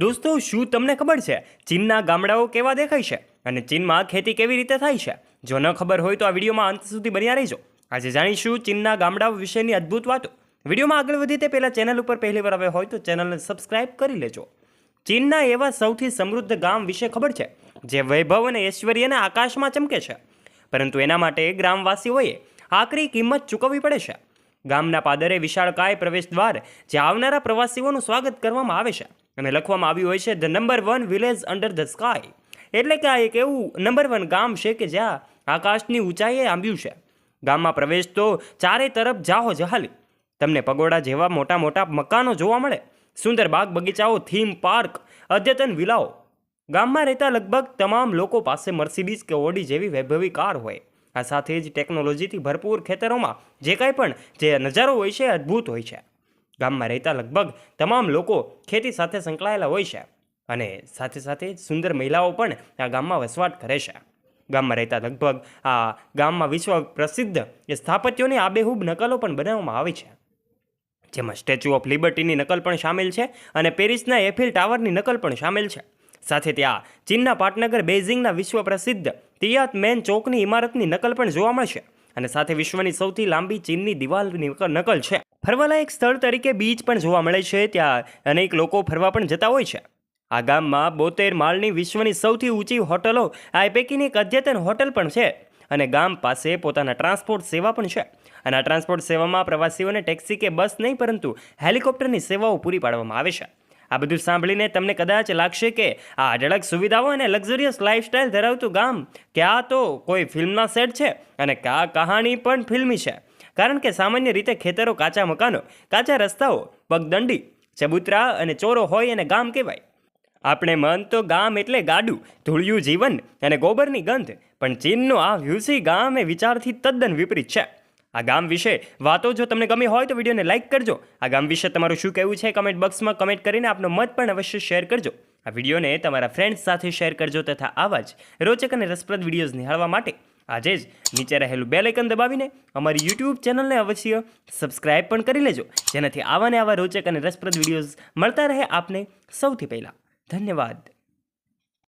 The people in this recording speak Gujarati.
દોસ્તો, શું તમને ખબર છે? ચીનના ગામડાઓ કેવા દેખાય છે? અને ચીનમાં ખેતી કેવી રીતે થાય છે? જો ન ખબર હોય તો આ વિડીયોમાં અંત સુધી બન્યા રહેજો. આજે જાણીશું ચીનના ગામડાઓ વિશેની અદ્ભુત વાતો. વિડીયોમાં આગળ વધી તે પહેલાં ચેનલ ઉપર પહેલી વાર આવ્યા હોય તો ચેનલને સબસ્ક્રાઇબ કરી લેજો. ચીનના એવા સૌથી સમૃદ્ધ ગામ વિશે ખબર છે, જે વૈભવ અને ઐશ્વર્યને આકાશમાં ચમકે છે. પરંતુ એના માટે ગ્રામવાસીઓએ આકરી કિંમત ચૂકવવી પડે છે. ગામના પાદરે વિશાળકાય પ્રવેશ દ્વાર, જે આવનારા પ્રવાસીઓનું સ્વાગત કરવામાં આવે છે. અને લખવામાં આવ્યું હોય છે the number one village under the sky એટલે કે આ એક એવું નંબર વન ગામ છે કે જ્યાં આકાશની ઊંચાઈએ આંબ્યું છે. ગામમાં પ્રવેશ તો ચારે તરફ જાહો જહાલી. તમને પગોડા જેવા મોટા મોટા મકાનો જોવા મળે. સુંદર બાગ બગીચાઓ થીમ પાર્ક અદ્યતન વિલાઓ. ગામમાં રહેતા લગભગ તમામ લોકો પાસે મર્સિડીઝ કે ઓડી જેવી વૈભવી કાર હોય. આ સાથે જ ટેકનોલોજીથી ભરપૂર ખેતરોમાં જે કાંઈ પણ જે નજારો હોય છે અદ્ભુત હોય છે. ગામમાં રહેતા લગભગ તમામ લોકો ખેતી સાથે સંકળાયેલા હોય છે અને સાથે સાથે સુંદર મહિલાઓ પણ આ ગામમાં વસવાટ કરે છે. ગામમાં રહેતા લગભગ આ ગામમાં વિશ્વ પ્રસિદ્ધ સ્થાપત્યોની આબેહૂબ નકલો પણ બનાવવામાં આવી છે. જેમાં સ્ટેચ્યુ ઓફ લિબર્ટીની નકલ પણ સામેલ છે અને પેરિસના એફિલ ટાવરની નકલ પણ સામેલ છે. સાથે ત્યાં ચીનના પાટનગર બેઇઝિંગના વિશ્વ પ્રસિદ્ધ તિયાત મેન ચોકની ઇમારતની નકલ પણ જોવા મળશે. અને સાથે વિશ્વની સૌથી લાંબી ચીનની દિવાલની નકલ છે. ફરવાલાયક સ્થળ તરીકે બીચ પણ જોવા મળે છે, ત્યાં અનેક લોકો ફરવા પણ જતા હોય છે. આ ગામમાં બોતેર માળની વિશ્વની સૌથી ઊંચી હોટલો, આ પૈકીની એક અદ્યતન હોટલ પણ છે. અને ગામ પાસે પોતાના ટ્રાન્સપોર્ટ સેવા પણ છે. અને આ ટ્રાન્સપોર્ટ સેવામાં પ્રવાસીઓને ટેક્સી કે બસ નહીં, પરંતુ હેલિકોપ્ટરની સેવાઓ પૂરી પાડવામાં આવે છે. આ બધું સાંભળીને તમને કદાચ લાગશે કે આ અઢળક સુવિધાઓ અને લક્ઝરિયસ લાઇફસ્ટાઇલ ધરાવતું ગામ કે આ તો કોઈ ફિલ્મના સેટ છે અને આ કહાણી પણ ફિલ્મી છે. કારણ કે સામાન્ય રીતે ખેતરો કાચા મકાનો, કાચા રસ્તાઓ, પગદંડી, ચબૂતરા અને ચોરો હોય અને ગામ કહેવાય. આપણે મન તો ગામ એટલે ગાડું, ધૂળિયું જીવન અને ગોબરની ગંધ, પણ ચીનનું આ વ્યુસી ગામ એ વિચારથી તદ્દન વિપરીત છે. આ ગામ વિશે વાતો જો તમને ગમી હોય તો વિડીયોને લાઇક કરજો. આ ગામ વિશે તમારું શું કહેવું છે કમેન્ટ બોક્સમાં કમેન્ટ કરીને આપનો મત પણ અવશ્ય શેર કરજો. આ વિડીયોને તમારા ફ્રેન્ડ્સ સાથે શેર કરજો તથા આવા જ રોચક અને રસપ્રદ વિડીયોઝ નિહાળવા માટે આજે જ નીચે રહેલું બે લાઇકન દબાવીને અમારી યુટ્યુબ ચેનલને અવશ્ય સબસ્ક્રાઇબ પણ કરી લેજો. જેનાથી આવા ને આવા રોચક અને રસપ્રદ વિડીયોઝ મળતા રહે આપને સૌથી પહેલાં. ધન્યવાદ.